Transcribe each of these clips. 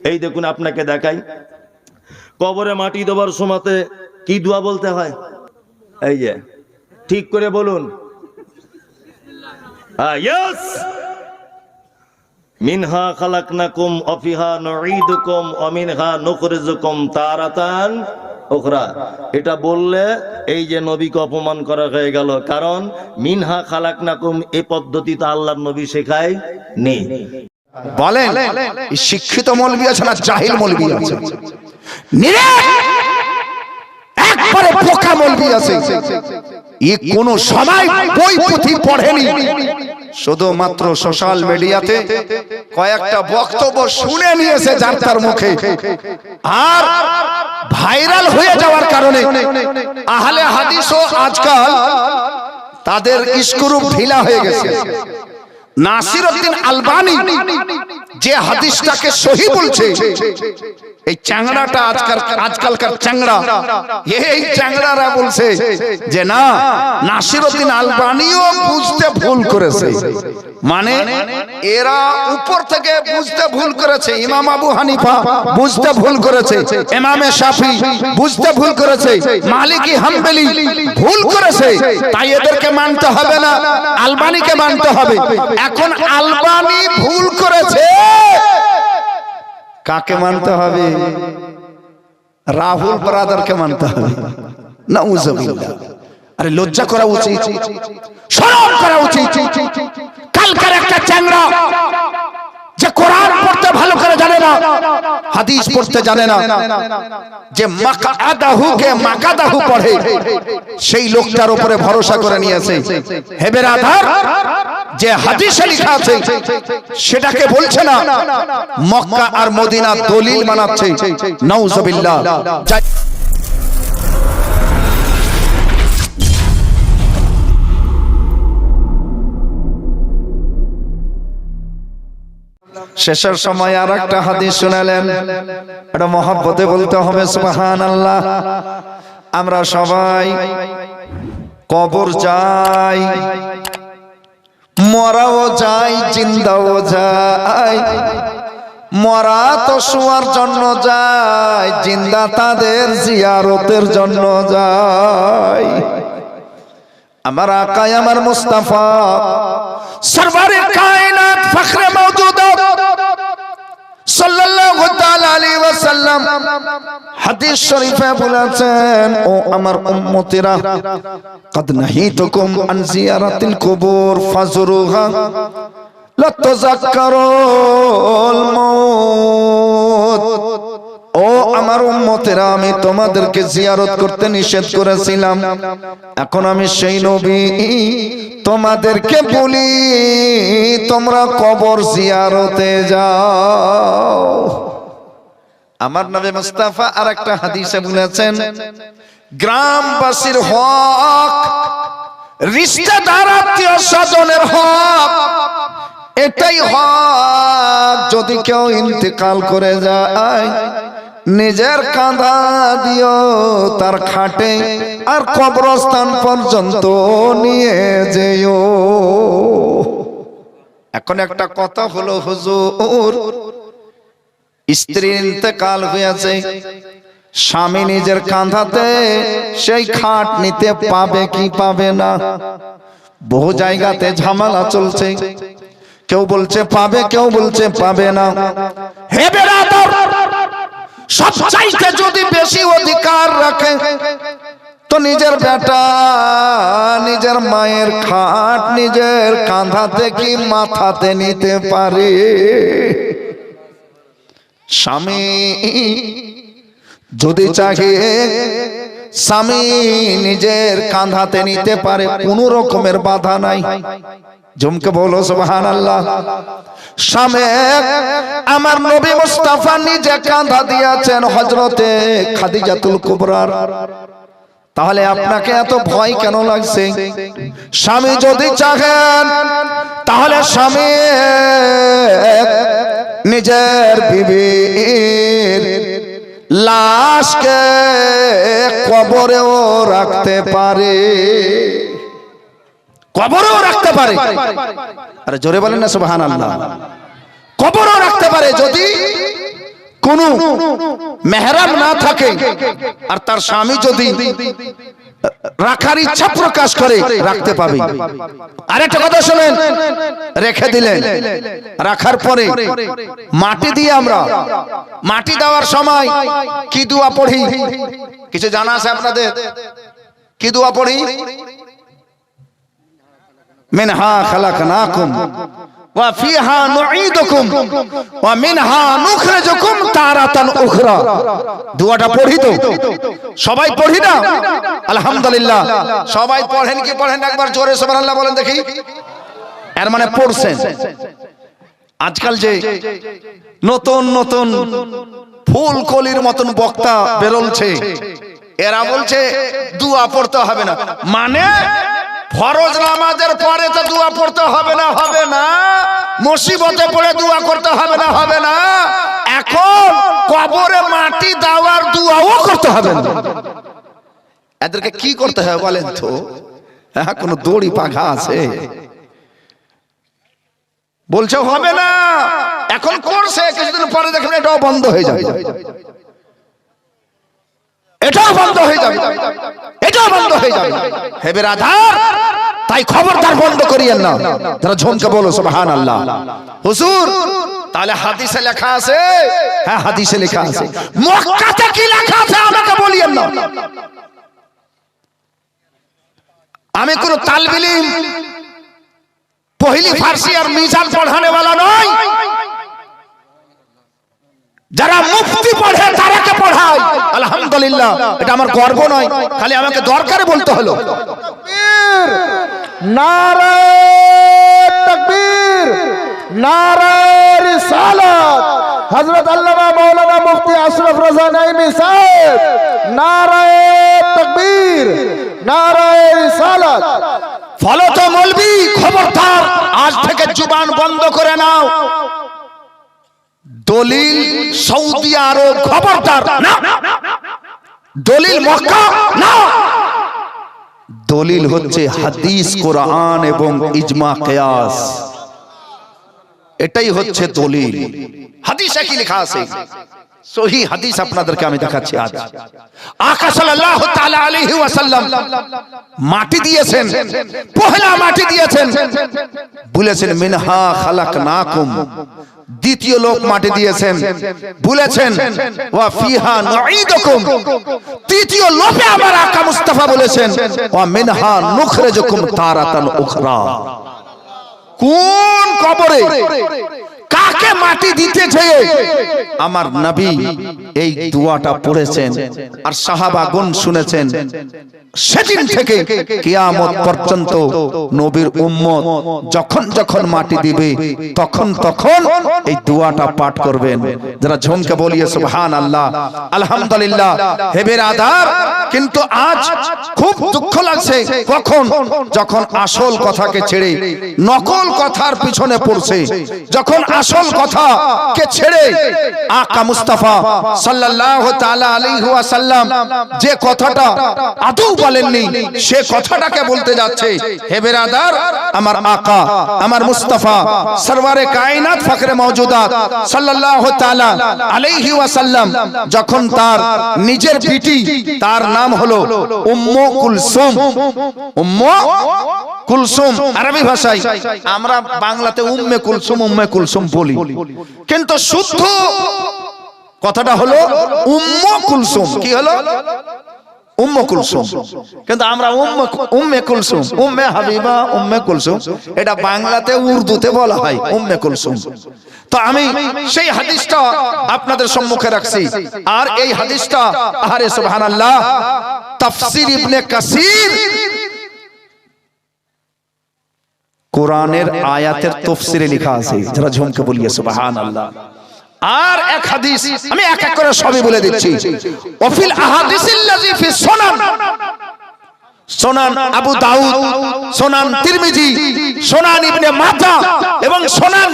এই দেখুন আপনাকে দেখাই। কবরে মাটি দেবার সময়তে কি দোয়া বলতে হয়? এই যে, ঠিক করে বলুন। হ্যাঁ মিনহা খালাকনাকুম অফিহা নুঈদুকুম অমিনহা নুখরিজুকুম তারাতান উখরা। এটা বললে এই যে নবীকে অপমান করা হয়ে গেল। কারণ মিনহা খালাকনাকুম এই পদ্ধতিতে আল্লাহর নবী শেখায় নেই বলেন শিক্ষিত মলবি আছে না জাহিল মলবি আছে একবারে পোকা মলবি আছে। ই কোন সময় বই পুঁথি পড়েনি। শুধুমাত্র সোশ্যাল মিডিয়াতে কয়েকটা বক্তব্য শুনে নিয়েছে যার তার মুখে। আর ভাইরাল হয়ে যাওয়ার কারণে আহলে হাদিসও আজকাল তাদের স্ক্রু ঢিলা হয়ে গেছে। নাসির উদ্দিন আলবানি। যে হাদিসটাকে সহি বলছে, এই চ্যাংড়াটা আজকাল আজকালকার চ্যাংড়া। এই চ্যাংড়ারা বলছে যে না নাসির উদ্দিন আলবানিও বুঝতে ভুল করেছে। মানে এরা উপর থেকে বুঝতে ভুল করেছে, ইমাম আবু হানিফা বুঝতে ভুল করেছে, ইমামে শাফি বুঝতে ভুল করেছে, মালিকি হাম্বলি ভুল করেছে, তাই এদেরকে মানতে হবে না, আলবানিকে মানতে হবে। এখন আলবানি ভুল করেছে কাকে মানতে হবে? রাহুল ব্রাদারকে মানতে হবে। না উজবিল্লাহ আরে লজ্জা করা উচিত। স্মরণ করা উচিত। কালকার একটা চ্যাংরা। যে কোরআন পড়তে ভালো করে জানে না, হাদিস পড়তে জানে না, যে মাকাদাহু কে মাকাদাহু পড়ে, সেই লোকটার উপরে ভরসা করে নিয়েছে। হেবের আধার যে হাদিসে লেখা আছে, সেটাকে বলছে না, মক্কা আর মদিনা দলিল বানাচ্ছে। নাউজুবিল্লাহ। শেষের সময় আর একটা হাদিস শুনালেন। এটা মহাব্বতে বলতে হবে সুবহান আল্লাহ আমরা সবাই কবর যাই, মরাও যাই, জিন্দাও যাই। মরা তো শোয়ার জন্য যায় জিন্দা তাদের জিয়ারতের জন্য যায় আমার আকাই আমার মুস্তাফা, সরবারে কায়নাত ফখরে মওজুদাত সাল্লাল্লাহু তাআলা আলাইহি ওয়াসাল্লাম হাদিস শরীফে বলেছেন ও আমার উম্মতিরা قد نهيتكم عن زيارة القبور فزوروها لا تذكروا الموت ও আমার উম্মতেরা, আমি তোমাদেরকে জিয়ারত করতে নিষেধ করেছিলাম। এখন আমি সেই নবী, তোমাদেরকে বলি, তোমরা কবর জিয়ারতে যাও। আমার নবী মুস্তাফা আর একটা হাদিসে বলেছেন, গ্রামবাসীর হক রিশতেদার আত্মীয় স্বজনের হক, এটাই হক। যদি কেউ ইন্তেকাল করে যায় নিজের কাঁধা দিও তার খাটে আর কবরস্থান পর্যন্ত নিয়ে যেও। এখন একটা কথা হলো, হুজুর, স্ত্রীর ইন্তেকাল হয়েছে। স্বামী নিজের কাঁধাতে সেই খাট নিতে পাবে কি পাবে না? বহু জায়গাতে ঝামেলা চলছে। কেউ বলছে পাবে, কেউ বলছে পাবে না। হে বেরাদর! সব চাইতে যদি বেশি অধিকার রাখে তো নিজের বেটা নিজের মায়ের খাট নিজের কাঁধাতে কি মাথাতে নিতে পারে? স্বামী যদি চাহে স্বামী নিজের কাঁধাতে নিতে পারে, কোনো রকমের বাধা নাই। জমকে বলো সুবহান আল্লাহ আমার নবী মুস্তাফা নিজে কাঁধা দিয়েছেন হজরতে খাদিজাতুল কুবরার। তাহলে আপনাকে এত ভয় কেন লাগছে? স্বামী যদি চাহেন, তাহলে স্বামী নিজের বিবির লাশকে কবরেও রাখতে পারে। কবরেও রাখতে পারে। আরে জোরে বলেন না সুবহান আল্লাহ কবরও রাখতে পারে যদি কোনো মেহরাম না থাকে। আর তার স্বামী যদি রাখার ইচ্ছা প্রকাশ করে রাখতে পাবে। আরেকটা কথা শোনেন রেখে দিলেন। রাখার পরে মাটি দিয়ে আমরা মাটি দেওয়ার সময় কি দোয়া পড়ি? কিছু জানা আছে আপনাদের? কি দোয়া পড়ি? মিনহা খালাকনাকুম। ওয়া উখরা। দোয়াটা পড়ি তো। সবাই পড়ি না? আলহামদুলিল্লাহ। সবাই পড়েন কি পড়েন একবার জোরে সুবহানাল্লাহ বলেন দেখি। এর মানে পড়ছেন। আজকাল যে নতুন নতুন ফুল কলির মতন বক্তা বেরোলছে। এরা বলছে, দুয়া পড়তে হবে না। মানে ফরজ নামাজের পরে তো দুয়া পড়তে হবে না হবে না। মুসিবতে পড়ে দোয়া করতে হবে না হবে না। এখন কবরে মাটি দেওয়ার দুয়াও করতে হবে না। এদেরকে কি করতে হবে বলেন তো? হ্যাঁ কোনো দড়ি পাখা আছে? বলছে হবে না। এখন করছে কিছুদিন পরে দেখবেন এটাও বন্ধ হয়ে যাবে। এটাও বন্ধ হয়ে যাবে। এটাও বন্ধ হয়ে যাবে। হেবে আধার তাই খবরদার বন্ধ করিয়েন না। যারা ঝমকে বলো সুবহান আল্লাহ হুজুর, তাহলে হাদিসে লেখা আছে? হ্যাঁ হাদিসে লেখা আছে। মক্কাতে কি লেখা আছে আমাকে বলিয়েন না। আমি কোন তালবিলিম, পহিলি ফার্সি আর মিজান পড়ানে वाला নয় যারা মুফতি পড়ে তারাকে পড়ায় আলহামদুলিল্লাহ এটা আমার গর্ব নয় খালি আমাকে দরকারে বলতে হলো। আল্লামা মুফতি আশরাফ রাজা নাইমি সাহেব নারে তকবীর নারে রিসালাত। ফলত মলবি খবরদার আজ থেকে জুবান বন্ধ করে নাও। দলিল সৌদি আরব খবরদার। না। দলিল মক্কা? না। দলিল হচ্ছে হাদিস, কোরআন এবং ইজমা, কেয়াস। এটাই হচ্ছে দলিল। হাদিসে কি লেখা আছে। সহি হাদিস আপনাদেরকে আমি দেখাচ্ছি আজ। তাআলা আলাইহি ওয়াসাল্লাম মাটি দিয়েছেন মাটি দিয়েছেন। বলেছেন, মিনহা খালাকনাকুম। দ্বিতীয় লোক মাটি দিয়েছেন। বলেছেন, ওয়া ফিহা নুঈদুকুম। তৃতীয় লোকে আমার আকা মুস্তাফা বলেছেন, ওয়া মিনহা নুখরিজুকুম তারাতান উখরা। কোন কবরে কাকে মাটি দিতে চেয়ে? আমার নবী এই দোয়াটা পড়েছেন আর সাহাবাগণ শুনেছেন। সেদিন থেকে কিয়ামত পর্যন্ত নবীর উম্মত যখন যখন মাটি দিবে, তখন তখন এই দোয়াটা পাঠ করবেন। যারা ঝুমকে বলিয়ে সুবহান আল্লাহ আলহামদুলিল্লাহ হেবের আধার কিন্তু আজ খুব দুঃখ লাগছে। কখন? যখন আসল কথাকে ছেড়ে নকল কথার পিছনে পড়ছে। যখন আসল কথা কে ছেড়ে আকা মুস্তাফা সাল্লাল্লাহু তাআলা আলাইহি ওয়াসাল্লাম যে কথাটা আদৌ বলেননি, সে কথাটাকে বলতে যাচ্ছে, হে বেরাদার, আমার আকা, আমার মুস্তাফা, সরওয়ারে কায়নাত ফখরে মওজুদাত সাল্লাল্লাহু তাআলা আলাইহি ওয়াসাল্লাম, যখন তার নিজের বিটি, তার নাম হলো উম্মু কুলসুম উম্মু কুলসুম আরবি ভাষায়, আমরা বাংলাতে উম্মে কুলসুম উম্মে কুলসুম বলি। কিন্তু শুদ্ধ কথাটা হলো উম্মু কুলসুম। কি হলো? কুলসুম। কিন্তু আমরা উম্মে কুলসুম। উম্মে হাবিবা, উম্মে কুলসুম। এটা বাংলাতে উর্দুতে বলা হয়, উম্মে কুলসুম। তো আমি সেই হাদিসটা আপনাদের সম্মুখে রাখছি। আর এই হাদিসটা আরে সুবহানাল্লাহ, তাফসীর ইবনে কোরআনের আয়াতের তফসিরে লেখা আছে, যারা ঝুমকে বলিয়ে, সুবহানাল্লাহ। আর এক হাদিস আমি এক এক করে সবই বলে দিচ্ছি। ওফিল আহাদিসিল্লাযী ফি সুনান। সোনান আবু দাউদ, সোনান তিরমিজি, সোনান ইবনে মাজাহ এবং সোনান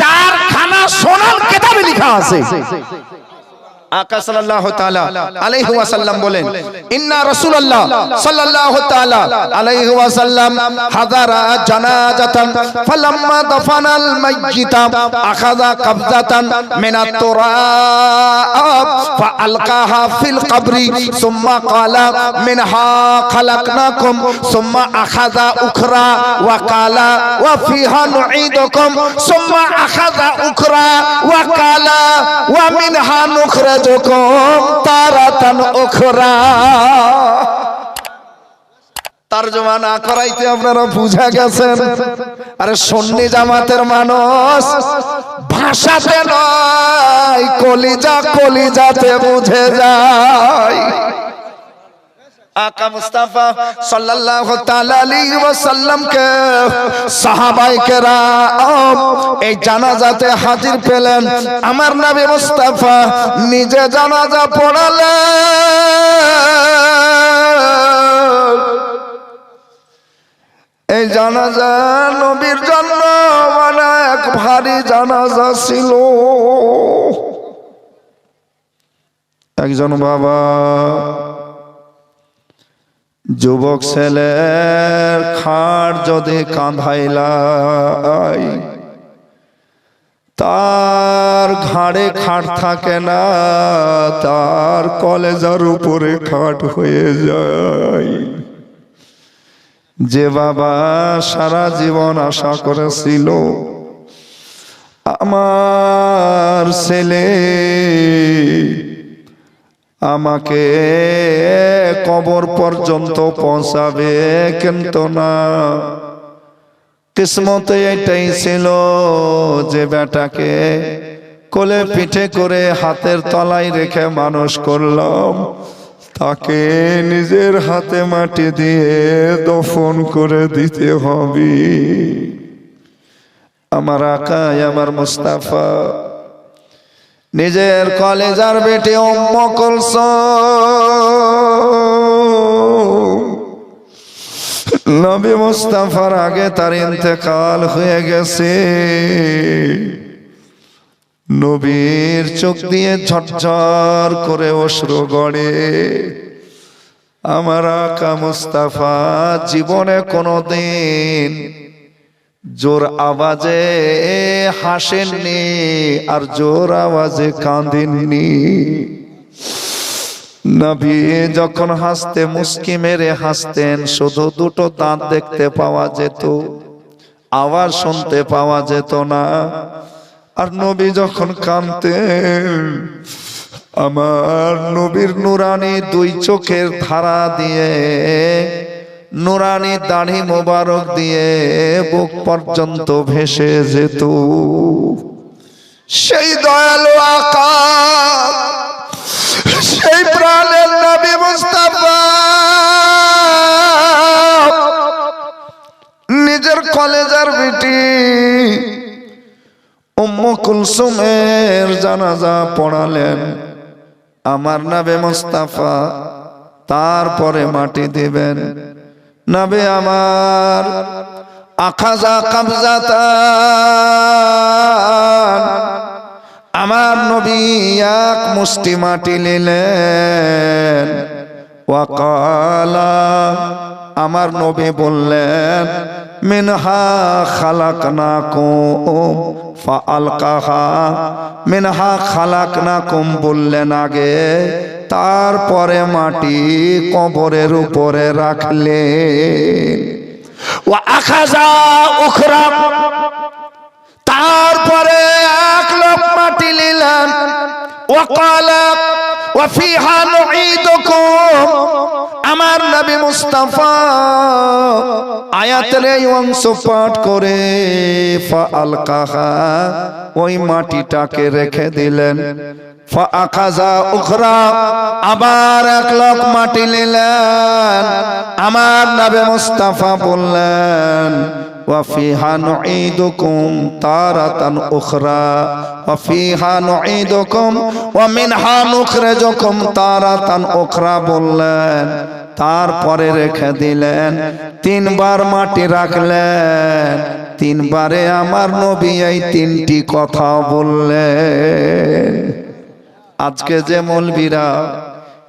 চার খানা সোনান কিতাবে লেখা আছে। আকা সাল্লাল্লাহু তাআলা আলাইহি ওয়াসাল্লাম বলেন, ইন্না রাসূলুল্লাহ সাল্লাল্লাহু তাআলা আলাইহি ওয়াসাল্লাম হাদারা জানাজাতান, ফালাম্মা দাফানাল মাইয়িতা, আখাযা কাবজাতান মিনাত তুরাব ফাআলকাহা ফিল কবরি, সুম্মা ক্বালা মিনহা খালাকনাকুম, সুম্মা আখাযা উখরা ওয়া ক্বালা ওয়া ফিহা নুঈদুকুম, সুম্মা আখাযা উখরা ওয়া ক্বালা ওয়া মিনহা নুখরাজুকুম তারাতান উখরা তারজমা না করাইতে আপনারা বুঝা গেছেন? আরে সন্নি জামাতের মানুষ ভাষাতে নয়, কলিজা কলিজাতে বুঝে যায়। আকা মুস্তাফা সাল্লাল্লাহু তাআলা আলাইহি ওয়াসাল্লামকে সাহাবায়ে কেরাম এই জানাজাতে হাজির পেলেন। আমার নবী মুস্তাফা নিজে জানাজা পড়ালেন। এই জানাজা নবীর জন্য মানে এক ভারী জানাজা ছিল। একজন বাবা যুবক ছেলের খাট যদি কাঁধাইলাই, তার ঘাড়ে খাট থাকে না, তার কলেজার উপরে খাট হয়ে যায়। যে বাবা সারা জীবন আশা করেছিল, আমার ছেলে আমাকে কবর পর্যন্ত পৌঁছাবে কিন্তু না। কিসমতে এটাই ছিল যে বেটাকে কোলে পিঠে করে হাতের তলায় রেখে মানুষ করলাম। তাকে নিজের হাতে মাটি দিয়ে দফন করে দিতে হবে। আমার আকাই আমার মুস্তাফা নিজের কলেজার বেটে উম্ম কুলসুম। নবী মুস্তাফার আগে তার ইন্তেকাল হয়ে গেছে। নবীর চোখ দিয়ে ঝরঝর করে অশ্রু গড়ে। আমার আকা মুস্তাফা জীবনে কোনো দিন জোর আওয়াজে হাসেননি আর জোর আওয়াজে কাঁদেননি। নবী যখন হাসতে মুস্কি মেরে হাসতেন, শুধু দুটো দাঁত দেখতে পাওয়া যেত, আওয়াজ শুনতে পাওয়া যেত না। আর নবী যখন কাঁদতেন, আমার নবীর নুরানি দুই চোখের ধারা দিয়ে নুরানি দাড়ি মোবারক দিয়ে বুক পর্যন্ত ভেসে যেত। সেই দয়ালু আকা সেই প্রাণের নবী মুস্তাফা, নিজের কলেজার বিটি জানাজা পড়ালেন। আমার নাবে মুস্তাফা তারপরে মাটি দিবেন। নাবে আমার, আখাজা কাবজাতান, আমার নবী এক মুষ্টি মাটি নিলেন। ওয়াকালা, আমার নবী বললেন, মিনহা খালাকনাকুম, ফাআলকাহা। মিনহা খালাকনাকুম বললেন আগে তারপরে মাটি কবরের উপরে রাখলে ও আখাজা উখরা। তারপরে এক লোক মাটি নিলেন। ওয়াকালা ওয়াফিহা নুঈদুকুম। আমার নবী মুস্তাফা আয়াতের এই অংশ পাঠ করে ফাআলকাহা ওই মাটিটাকে রেখে দিলেন ফাআখাযা উখরা আবার এক লোক মাটি নিলেন আমার নবী মুস্তাফা বললেন وفيها نعيدكم تارة أخرى وفيها نعيدكم ومنها نخرجكم تارة أخرى বললেন তারপরে রেখে দিলেন। তিনবার মাটি রাখলেন। তিনবারে আমার নবী এই তিনটি কথা বললেন। আজকে যে মৌলবীরা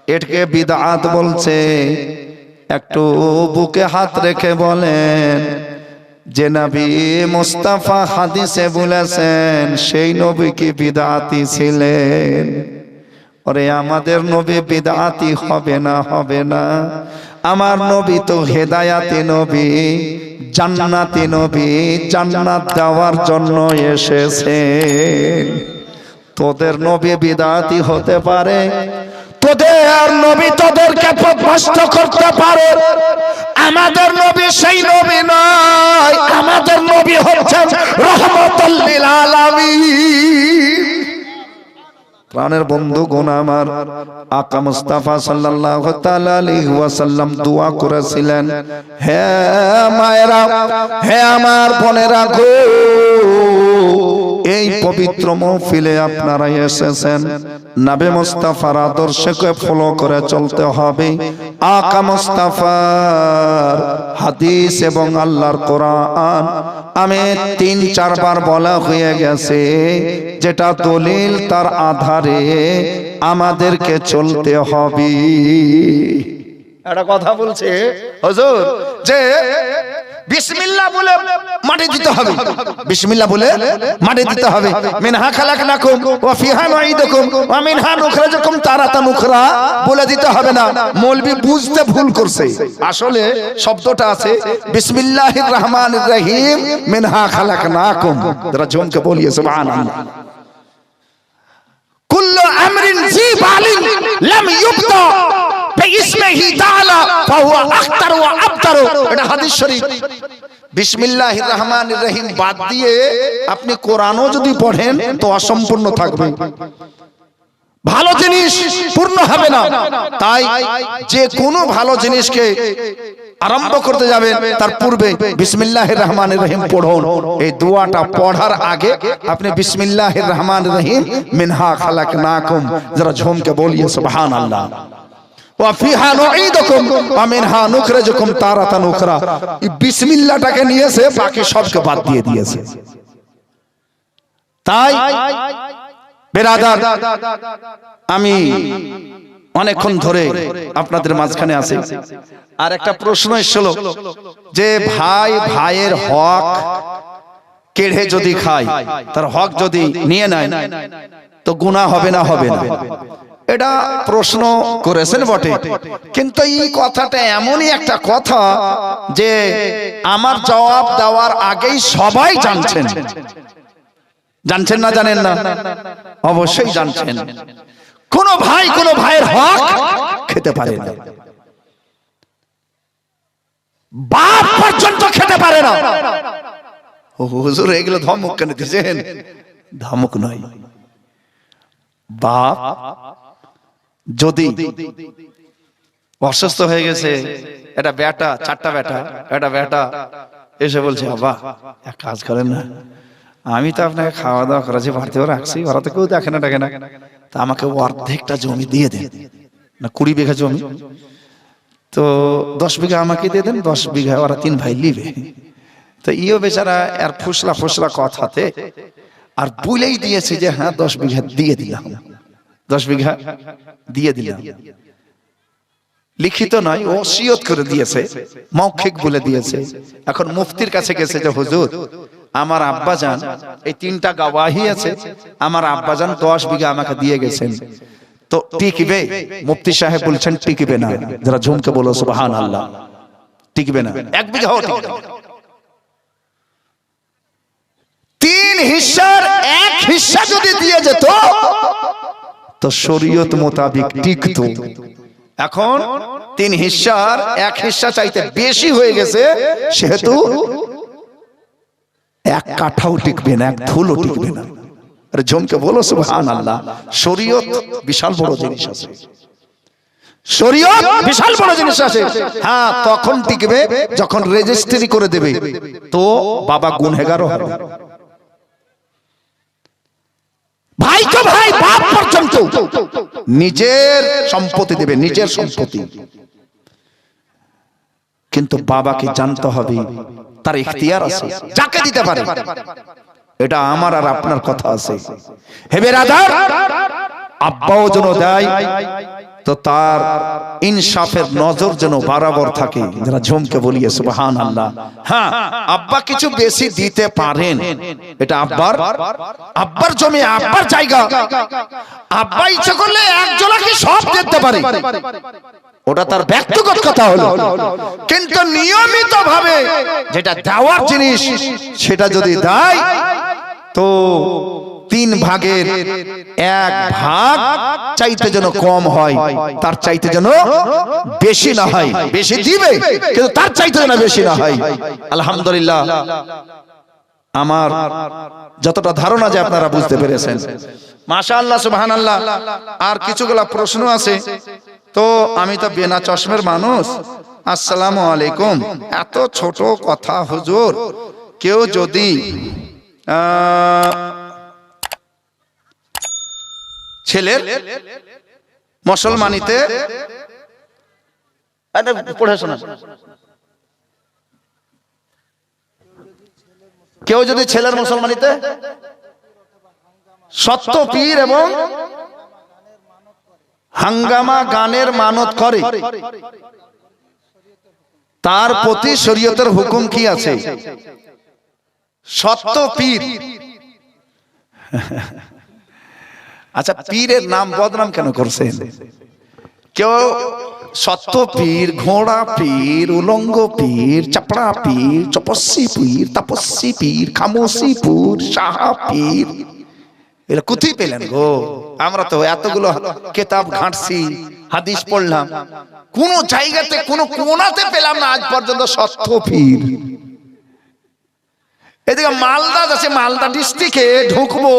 এটাকে বিদাত বলছে, একটু বুকে হাত রেখে বলেন, যে নবী মুস্তাফা হাদিসে বলেছেন, সেই নবী কি বিদাতি ছিলেন? ওরে আমাদের নবী বিদাতি হবে না হবে না। আমার নবী তো হেদায়াতি নবী, জান্নাতি নবী, জান্নাত দেওয়ার জন্য এসেছে। তোদের নবী বিদাতি হতে পারে, তোদের নবী তোদেরকে পথভ্রষ্ট করতে পারে। আমাদের নবী সেই নবী নয়, আমাদের নবী হচ্ছেন রহমতুল্লিল আলামিন। প্রাণের বন্ধু গুণ আমার, আকা মুস্তাফা সাল্লাল্লাহু দোয়া করেছিলেন, হে মায়েরা, হে আমার বোনেরা গো, এই পবিত্র মহফিলে আপনারা এসেছেন। নাবে মুস্তাফার আদর্শকে ফলো করে চলতে হবে। আকা মুস্তাফার হাদিস এবং আল্লাহর কোরআন আমি তিন, চারবার বলা হয়ে গেছে, যেটা দলিল তার আধারে আমাদেরকে চলতে হবে। একটা কথা বলছে, হুজুর, যে বিসমিল্লাহ বলে মাটি দিতে হবে। বিসমিল্লাহ বলে মাটি দিতে হবে। মিনহা খালাকনাকুম ওয়া ফিহা নুঈদুকুম ওয়া মিনহা নুখরিজুকুম তারাতান উখরা বলে দিতে হবে না। মৌলবি বুঝতে ভুল করছে। আসলে শব্দটা আছে বিসমিল্লাহির রহমানির রহিম মিনহা খালাকনাকুম। যারা জমকে বলিয়ে, সুবহানাল্লাহ। কুল্লু আমরিন জি বালিন লাম আবতার। এটা হাদিস শরীফ। বিসমিল্লাহির রহমানির রহিম। বাদ দিয়ে আপনি কোরআনও যদি পড়েন তো অসম্পূর্ণ থাকবে। ভালো জিনিস পূর্ণ হবে না। তাই যে কোনো ভালো জিনিসকে আরম্ভ করতে যাবেন তার পূর্বে বিসমিল্লাহির রহমানির রহিম পড়ুন। এই দোয়াটা পড়ার আগে আপনি বিসমিল্লাহির রহমানির রহিম মিনহা খালাকনাকুম যারা ঝুমকে বলিয়ে সুবহানাল্লাহ। ওয়া ফিহা নুঈদুকুম ওয়া মিনহা নুখরিজুকুম তারাতান উখরা। বিসমিল্লাহটাকে নিয়েছে বাকি সবকে বাদ দিয়ে দিয়েছে। তাই বেরাদার, আমি অনেকক্ষণ ধরে আপনাদের মাঝখানে আছি। আর একটা প্রশ্ন এসেছিল যে ভাই, ভাইয়ের হক কেড়ে যদি খায়, তার হক যদি নিয়ে নেয়, তো গুনাহ হবে না হবে না। এটা প্রশ্ন করেছেন বটে। কিন্তু এই কথাটা এমনই একটা কথা যে আমার জবাব দেওয়ার আগেই সবাই জানছেন। জানছেন না জানেন না? অবশ্যই জানছেন। কোন ভাই, কোন ভাইয়ের হক খেতে পারে না। বাপ পর্যন্ত খেতে পারে না। হুজুর, এগুলো ধমক কেন দিয়েছেন? ধমক নয়। বাপ যদি অসুস্থ হয়ে গেছে, এটা বেটা চারটা বেটা এটা বেটা এসে বলছে, বাবা, এক কাজ করেন না। আমি তো আপনাকে খাওয়া দাওয়া করেছি বাড়িতেও রাখছি ওরা তো কেউ দেখে না। দেখে না তা আমাকে অর্ধেকটা জমি দিয়ে দেন, না কুড়ি বিঘা জমি। তো দশ বিঘা আমাকে দিয়ে দেন, দশ বিঘা ওরা তিন ভাই লিবে তো ইও বেচারা আর ফুসলা ফুসলা কথাতে আর বলেই দিয়েছে যে হ্যাঁ দশ বিঘা দিয়ে দিলাম। দশ বিঘা দিয়ে দিলাম। লিখিত নয় ও সিয়ত করে দিয়েছে, মৌখিক বলে দিয়েছে। এখন মুফতির কাছে গেছে যে, হুজুর আমার আব্বাজান, এই তিনটা গাওয়াহি আছে, আমার আব্বাজান দশ বিঘা আমাকে দিয়ে গেছেন। তো টিকবে, মুফতি সাহেব বলছেন, টিকবে না। যারা ঝুমকে বলো সুবহান আল্লাহ টিকবে না। এক বিঘা তিন হিস্সার এক হিস্সা যদি দিয়ে যেত, তো শরীয়ত মোতাবিক টিকতো। এখন তিন হিস্সার এক হিস্সা চাইতে বেশি হয়ে গেছে, সেহেতু এক কাঠাও টিকবে না, এক ধুলো টিকবে না। আরে জমকে বলো সুবহান আল্লাহ শরীয়ত বিশাল বড় জিনিস আছে। শরীয়ত বিশাল বড় জিনিস আছে। হ্যাঁ তখন টিকবে, যখন রেজিস্ট্রি করে দেবে, তো বাবা হবে। ভাই তো ভাই, বাপ পর্যন্ত। নিজের সম্পত্তি দেবে, নিজের সম্পত্তি। কিন্তু বাবাকে জানতে হবে তার ইখতিয়ার আছে। যাকে দিতে পারে। এটা আমার আর আপনার কথা আছে। হেবে রাধা আব্বাও যেন দেয় তো তার ইনসাফের নজর যেন বরাবর থাকে। যারা ঝুমকে বলিয়ে সুবহান আল্লাহ হ্যাঁ আব্বা কিছু বেশি দিতে পারেন। এটা আব্বার আব্বার জমি আব্বার জায়গা। আব্বা ইচ্ছে করলে একজনকে সব দিতে পারে। ওটা তার ব্যক্তিগত কথা হলো। কিন্তু নিয়মিত ভাবে যেটা দেওয়ার জিনিস সেটা যদি দেয়, তো তিন ভাগের এক ভাগ চাইতে যেন কম হয়, তার চাইতে যেন বেশি না হয়। বেশি দিবে, কিন্তু তার চাইতে যেন বেশি না হয়। আলহামদুলিল্লাহ, আমার যতটা ধারণা যে আপনারা বুঝতে পেরেছেন। মাশা আল্লাহ আল্লাহ আর কিছুগুলা প্রশ্ন আছে। তো আমি তো বেনা চশমের মানুষ। আসসালামু আলাইকুম। এত ছোট কথা, হুজুর। কেউ যদি ছেলের মুসলমানিতে শোনা। কেউ যদি ছেলের মুসলমানিতে, সত্য পীর এবং হাঙ্গামা গানের মানত করে। তার প্রতি শরীয়তের হুকুম কি আছে? সত্য পীর। আচ্ছা পীরের নাম বদনাম কেন করছেন? কেউ সত্য পীর, ঘোড়া পীর, উলঙ্গ পীর, চাপড়া পীর, চপস্বী পীর, তাপস্বী পীর, খামোশি পীর, সাহা পীর। এগুলো কোথায় পেলেন গো? আমরা তো এতগুলো কেতাব ঘাঁটছি, হাদিস পড়লাম। কোন জায়গাতে, কোন কোনাতে পেলাম না আজ পর্যন্ত সত্য পীর। এদিকে মালদা আছে মালদা ডিস্ট্রিক্টে ঢুকবো,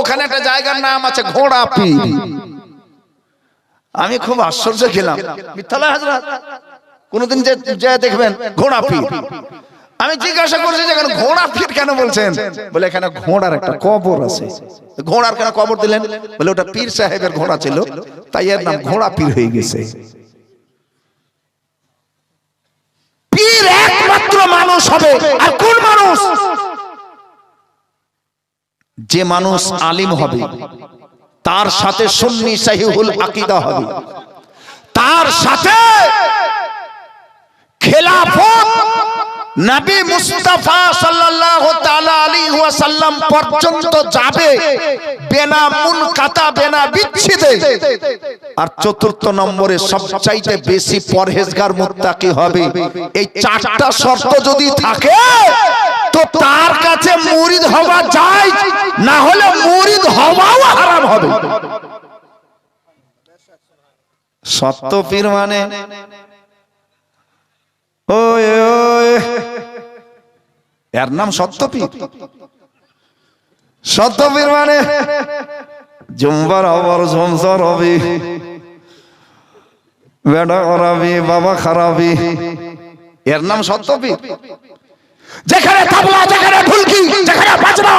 ওখানে একটা জায়গার নাম আছে ঘোড়া পীর। আমি খুব আশ্চর্য খেলাম মিথ্যালয় হাজরাত কোনদিন যে দেখবেন, ঘোড়া পীর। আমি জিজ্ঞাসা করছি যে এখানে ঘোড়া পীর কেন বলছেন? বলে এখানে ঘোড়ার একটা কবর আছে। ঘোড়ার কেন কবর দিলেন? বলে ওটা পীর সাহেবের ঘোড়া ছিল, তাই এর নাম ঘোড়া পীর হয়ে গেছে। পীর একমাত্র মানুষ হবে। আর কোন মানুষ? যে মানুষ আলিম হবে, তার সাথে সুন্নি সাহিহুল আকীদা হবে। তার সাথে খেলাফত নবী মুস্তাফা সাল্লাল্লাহু তাআলা আলাইহি ওয়াসাল্লাম পর্যন্ত যাবে, বেনা মুনকাতা, বেনা বিচ্ছেদে। আর চতুর্থ নম্বরে সবচাইতে বেশি পরহেজগার মুত্তাকি হবে। এই চারটা শর্ত যদি থাকে, তো তার কাছে মুরিদ হওয়া যায়, না হলে মুরিদ হওয়াও হারাম হবে। সত্য পীর মানে এর নাম সত্যপীর। সত্যপীর মানে জুম্বার আবার ঝমসর হবে। বেটা করাবি, বাবা খারাপি এর নাম সত্যপীর। যেখানে তাবলা যেখানে ঢুলকি যেখানে বাজনা,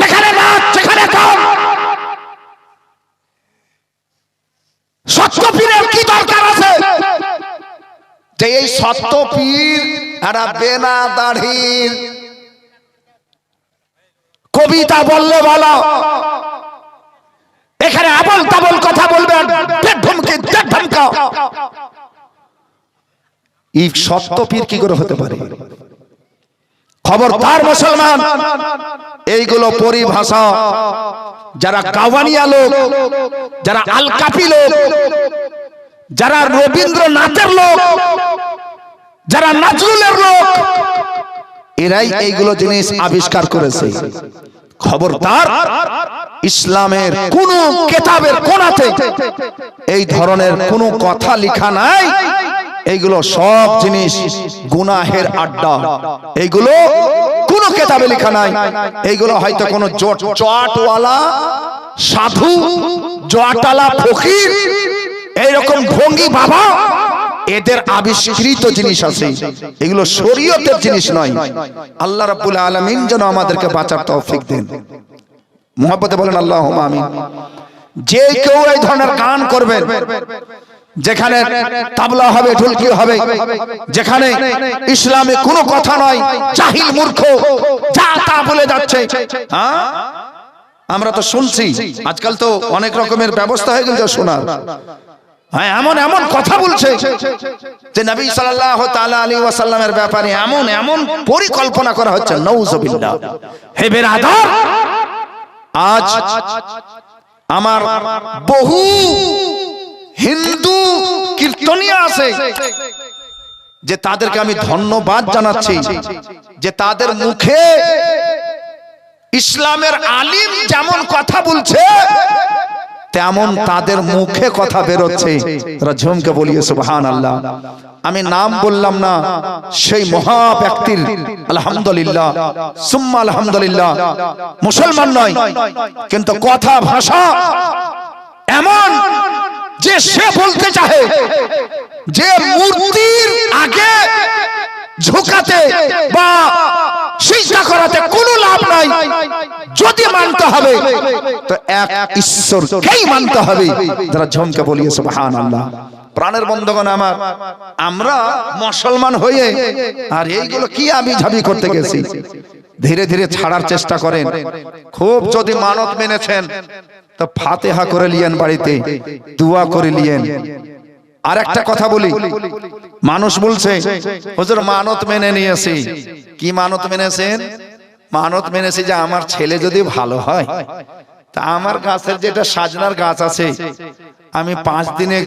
যেখানে নাচ যেখানে গান সত্য পীরের কি দরকার আছে? যে এই সত্য পীর একটা বেনা দাড়ির কবিতা বললে বলো। এখানে আবল তাবল কথা বলবে পীর কি করে হতে পারে? খবরদার মুসলমান, এইগুলো পরিভাষা। যারা কাওয়ানিয়া লোক, যারা আলকাপি লোক, যারা রবীন্দ্রনাথের লোক যারা নজরুলের লোক এরাই এইগুলো জিনিস আবিষ্কার করেছে। খবরদার ইসলামের কোন কেতাবের কোনাতে এই ধরনের কোনো কথা লেখা নাই। এইগুলো সব জিনিস গুনাহের আড্ডা। এইগুলো কোন কেতাবে লেখা নাই। এইগুলো হয়তো কোনো জট জটওয়ালা সাধু জটালা ফকির এইরকম ভঙ্গি বাবা এদের আবিষ্কৃত জিনিস আছে। এগুলো শরীয়তের জিনিস নয়। আল্লাহ রাব্বুল আলামিন যেন আমাদেরকে বাঁচার তৌফিক দেন। মুহাব্বতে বলেন আল্লাহ আমিন। যে কেউ এই ধরনের গান করবেন যেখানে তাবলা হবে, ঢুলকি হবে, যেখানে ইসলামে কোনো কথা নয়, জাহিল মূর্খ, যা তা বলে যাচ্ছে। হ্যাঁ? আমরা তো শুনছি। আজকাল তো অনেক রকমের ব্যবস্থা হয়ে গেছে শোনার। হ্যাঁ এমন এমন কথা বলছে যে নবী সাল্লাল্লাহু তাআলা আলাইহি ওয়াসাল্লামের ব্যাপারে এমন এমন পরিকল্পনা করা হচ্ছে, নউজুবিল্লাহ। হে বেরাদার আজ আমার বহু হিন্দু কীর্তনিয়া আছে যে তাদেরকে আমি ধন্যবাদ জানাচ্ছি, যে তাদের মুখে ইসলামের আলিম যেমন কথা বলছে তেমন তাদের মুখে কথা বেরোচ্ছে। তারা ঝুমকে বলিয়ে সুবহান আল্লাহ আমি নাম বললাম না সেই মহা ব্যক্তির। আলহামদুলিল্লাহ। সুম্মা আলহামদুলিল্লাহ। মুসলমান নয় কিন্তু কথা ভাষা এমন যে সে বলতে চাহে যে মূর্তির আগে ঝুঁকাতে বা সিজদা করাতে কোনো লাভ নাই। যদি মানতে হবে, তো এক ঈশ্বরকেই মানতে হবে। যারা ঝমকে বলিয়ে, সুবহানাল্লাহ। প্রাণের বন্ধগণ আমার, আমরা মুসলমান হয়ে, আর এইগুলো কি আমি ঝাবি করতে গেছি? ধীরে ধীরে ছাড়ার চেষ্টা করেন। খুব যদি মানত মেনেছেন, তো ফাতেহা করে লিয়েন বাড়িতে, দোয়া করে লিয়েন। আর একটা কথা বলি। মানুষ বলছে হুজুর মানত মেনে নিয়েছি। কি মানত মেনেছেন? মানত মেনেছি যে আমার ছেলে যদি ভালো হয় তা আমার গাছের যেটা সাজনার গাছ আছে আমি পাঁচ দিনে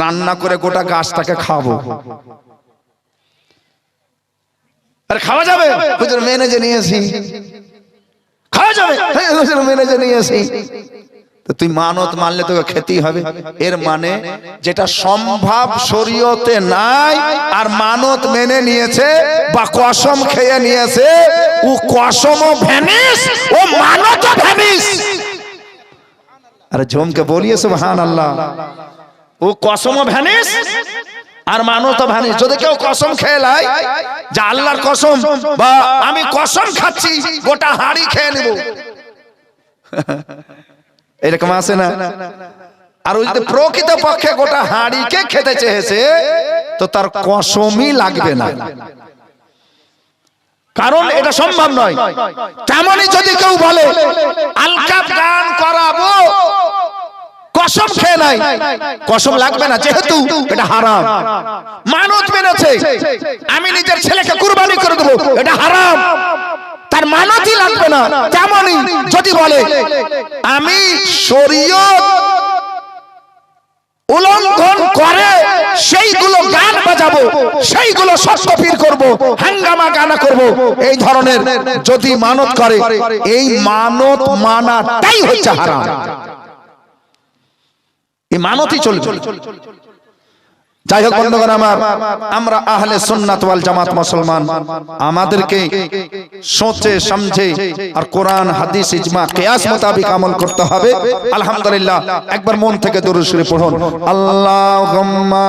রান্না করে গোটা গাছটাকে খাব। আর খাওয়া যাবে? হুজুর মেনে যে নিয়েছি। খাওয়া যাবে? হুজুর মেনে যে নিয়েছি। তুই মানত মানলে তোকে খেতেই হবে। এর মানে যেটা সম্ভব শরীয়তে নাই আর মানত মেনে নিয়েছে বা কসম খেয়ে নিয়েছে, ও কসমও ভ্যানিস ও মানতও ভ্যানিস আরে ঝমকে বলিয়ে সুবহান আল্লাহ ও কসমও ভ্যানিস আর মানত ভ্যানিস যদি কেউ কসম খেয়ে লাই যে আল্লাহর কসম, বা আমি কসম খাচ্ছি, গোটা হাড়ি খেয়ে নেব। এরকম আছে না? আর ওই যদি প্রকৃত পক্ষে গোটা হাঁড়িকে খেতে চেয়েছে তো তার কসমই লাগবে না। কারণ এটা সম্ভব নয়। তেমনই যদি কেউ বলে আলকাপ গান করাবো কসম খেয়ে নাই। কসম লাগবে না যেহেতু এটা হারাম। মানত মেনেছে। আমি নিজের ছেলেকে কুরবানি করে দেবো এটা হারাম। তার মানতই লাগবে না। তেমনই যদি বলে, আমি শরীয়ত উল্লঙ্ঘন করে, সেইগুলো গান বাজাবো, সেইগুলো সত্যপীর করব, হাঙ্গামা গানা করব। এই ধরনের যদি মানত করে, এই মানত মানাটাই হচ্ছে হারাম। এই মানতই চলবে। যাই হোক বন্ধুগণ আমার আমরা আহলে সুন্নাত ওয়াল জামাত মুসলমান আমাদেরকে সোচে সমঝে আর কোরআন হাদিস ইজমা কিয়াস মোতাবেক আমল করতে হবে। আলহামদুলিল্লাহ একবার মন থেকে দরুদ শরীফ পড়ুন। আল্লাহুম্মা